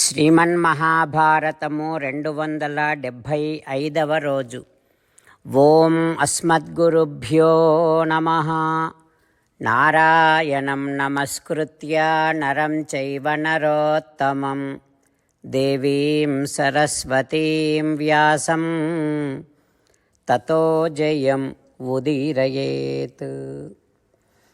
శ్రీమన్మహాభారతము రెండు వందల డెబ్భై ఐదవ రోజు. ఓం అస్మద్గురుభ్యో నమ. నారాయణం నమస్కృత్య నరం చైవ నరోత్తమం. దేవీం సరస్వతీం వ్యాసం. తతో జయం ఉదీరయేత్.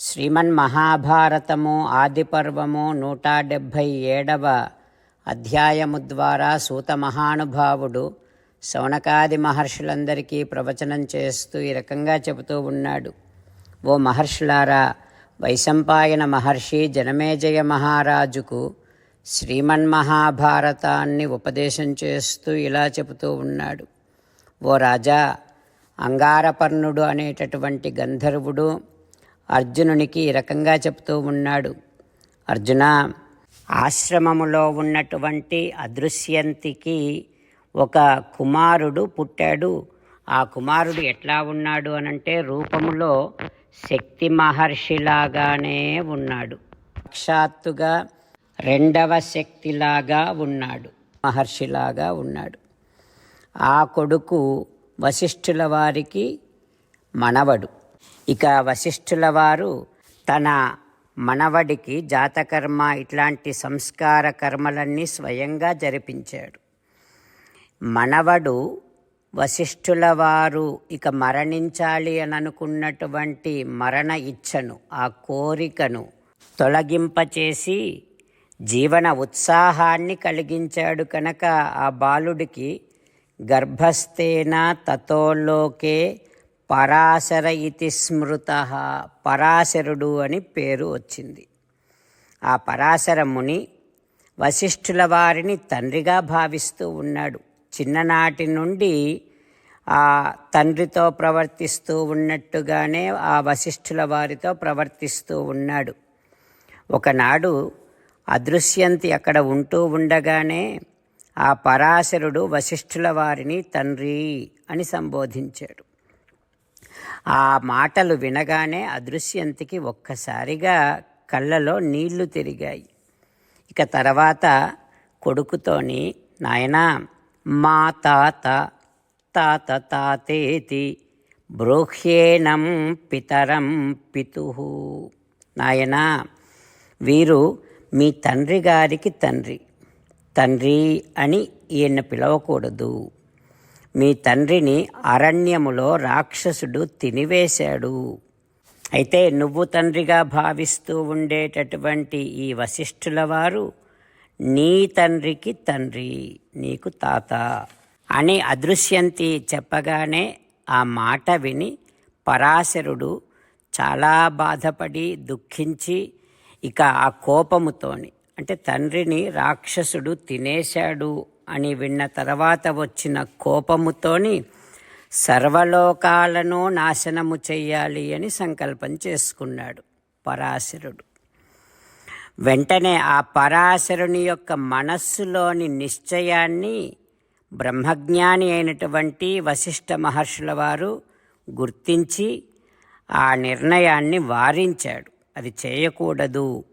శ్రీమన్మహాభారతము ఆదిపర్వము నూట డెబ్భై ఏడవ అధ్యాయము ద్వారా సూత మహానుభావుడు శౌనకాది మహర్షులందరికీ ప్రవచనం చేస్తూ ఈ రకంగా చెబుతూ ఉన్నాడు. ఓ మహర్షులారా వైశంపాయన మహర్షి జనమేజయ మహారాజుకు శ్రీమన్మహాభారతాన్ని ఉపదేశం చేస్తూ ఇలా చెబుతూ ఉన్నాడు. ఓ రాజా అంగారపర్ణుడు అనేటటువంటి గంధర్వుడు అర్జునునికి ఈ రకంగా చెబుతూ ఉన్నాడు. అర్జున ఆశ్రమములో ఉన్నటువంటి అదృశ్యంతికి ఒక కుమారుడు పుట్టాడు. ఆ కుమారుడు ఎట్లా ఉన్నాడు అనంటే రూపములో శక్తి మహర్షిలాగానే ఉన్నాడు. సాక్షాత్తుగా రెండవ శక్తిలాగా ఉన్నాడు. మహర్షిలాగా ఉన్నాడు. ఆ కొడుకు వశిష్ఠుల వారికి మనవడు. ఇక వశిష్ఠుల వారు తన మనవడికి జాతకర్మ ఇట్లాంటి సంస్కార కర్మలన్నీ స్వయంగా జరిపించాడు. మనవడు వశిష్ఠుల వారు ఇక మరణించాలి అని అనుకున్నటువంటి మరణ ఇచ్ఛను ఆ కోరికను తొలగింపచేసి జీవన ఉత్సాహాన్ని కలిగించాడు కనుక ఆ బాలుడికి గర్భస్థేన తతోలోకే పరాశర ఇతి స్మృత పరాశరుడు అని పేరు వచ్చింది. ఆ పరాశర ముని వశిష్ఠుల వారిని తండ్రిగా భావిస్తూ ఉన్నాడు. చిన్ననాటి నుండి ఆ తండ్రితో ప్రవర్తిస్తూ ఉన్నట్టుగానే ఆ వశిష్ఠుల వారితో ప్రవర్తిస్తూ ఉన్నాడు. ఒకనాడు అదృశ్యంతి అక్కడ ఉంటూ ఉండగానే ఆ పరాశరుడు వశిష్ఠుల వారిని తండ్రి అని సంబోధించాడు. ఆ మాటలు వినగానే అదృశ్యంతికి ఒక్కసారిగా కళ్ళలో నీళ్ళు తిరిగాయి. ఇక తర్వాత కొడుకుతోని నాయనా మా తాత తాత తాతేతి బ్రోహ్యేణం పితరం పితు. నాయనా వీరు మీ తండ్రి గారికి తండ్రి. తండ్రి అని ఈయన పిలవకూడదు. మీ తండ్రిని అరణ్యములో రాక్షసుడు తినివేశాడు. అయితే నువ్వు తండ్రిగా భావిస్తూ ఉండేటటువంటి ఈ వశిష్ఠుల వారు నీ తండ్రికి తండ్రి నీకు తాత అని అదృశ్యంతి చెప్పగానే ఆ మాట విని పరాశరుడు చాలా బాధపడి దుఃఖించి ఇక ఆ కోపముతోని అంటే తండ్రిని రాక్షసుడు తినేశాడు అని విన్న తర్వాత వచ్చిన కోపముతోని సర్వలోకాలను నాశనము చెయ్యాలి అని సంకల్పం చేసుకున్నాడు పరాశరుడు. వెంటనే ఆ పరాశరుని యొక్క మనస్సులోని నిశ్చయాన్ని బ్రహ్మజ్ఞాని అయినటువంటి వశిష్ఠ మహర్షుల వారు గుర్తించి ఆ నిర్ణయాన్ని వారించాడు. అది చేయకూడదు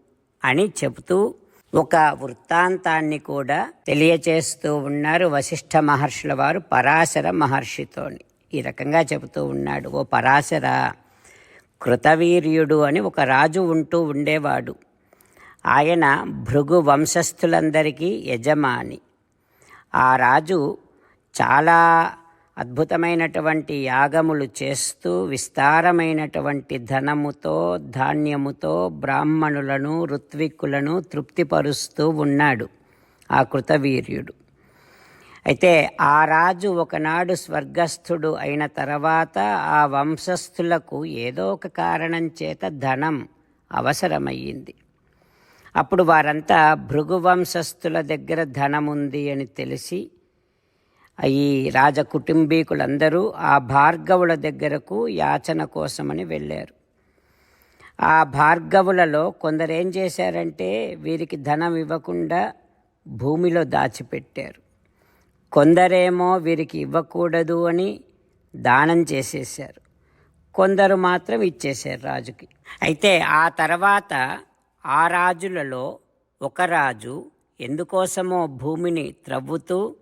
అని చెబుతూ ఒక వృత్తాంతాన్ని కూడా తెలియచేస్తూ ఉన్నారు వశిష్ఠ మహర్షుల వారు పరాశర మహర్షితోని. ఈ రకంగా చెబుతూ ఉన్నాడు ఓ పరాశర కృతవీర్యుడు అని ఒక రాజు ఉంటూ ఉండేవాడు. ఆయన భృగు వంశస్థులందరికీ యజమాని. ఆ రాజు చాలా అద్భుతమైనటువంటి యాగములు చేస్తూ విస్తారమైనటువంటి ధనముతో ధాన్యముతో బ్రాహ్మణులను ఋత్విక్కులను తృప్తిపరుస్తూ ఉన్నాడు ఆ కృతవీర్యుడు. అయితే ఆ రాజు ఒకనాడు స్వర్గస్థుడు అయిన తర్వాత ఆ వంశస్థులకు ఏదో ఒక కారణం చేత ధనం అవసరమయ్యింది. అప్పుడు వారంతా భృగు వంశస్థుల దగ్గర ధనముంది అని తెలిసి ఈ రాజ కుటుంబీకులందరూ ఆ భార్గవుల దగ్గరకు యాచన కోసమని వెళ్ళారు. ఆ భార్గవులలో కొందరేం చేశారంటే వీరికి ధనం ఇవ్వకుండా భూమిలో దాచిపెట్టారు. కొందరేమో వీరికి ఇవ్వకూడదు అని దానం చేసేసారు కొందరు మాత్రం ఇచ్చేశారు రాజుకి. అయితే ఆ తర్వాత ఆ రాజులలో ఒక రాజు ఎందుకోసమో భూమిని త్రవ్వుతూ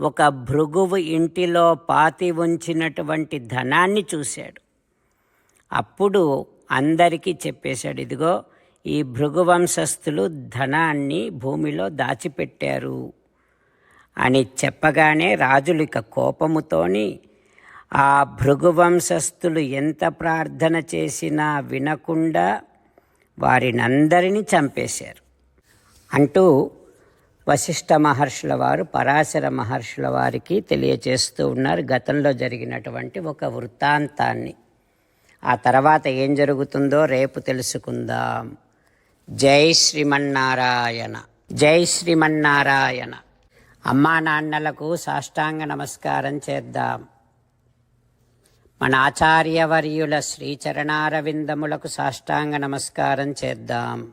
ఒక భృగువు ఇంటిలో పాతి ఉంచినటువంటి ధనాన్ని చూశాడు. అప్పుడు అందరికీ చెప్పేశాడు ఇదిగో ఈ భృగువంశస్థులు ధనాన్ని భూమిలో దాచిపెట్టారు. అని చెప్పగానే రాజులు ఇక కోపముతోని ఆ భృగువంశస్థులు ఎంత ప్రార్థన చేసినా వినకుండా వారినందరినీ చంపేశారు. అంటూ వశిష్ఠ మహర్షుల వారు పరాశర మహర్షుల వారికి తెలియచేస్తూ ఉన్నారు. గతంలో జరిగినటువంటి ఒక వృత్తాంతాన్ని. ఆ తర్వాత ఏం జరుగుతుందో రేపు తెలుసుకుందాం. జై శ్రీమన్నారాయణ. జై శ్రీమన్నారాయణ. అమ్మా నాన్నలకు సాష్టాంగ నమస్కారం చేద్దాం. మన ఆచార్యవర్యుల శ్రీచరణారవిందములకు సాష్టాంగ నమస్కారం చేద్దాం.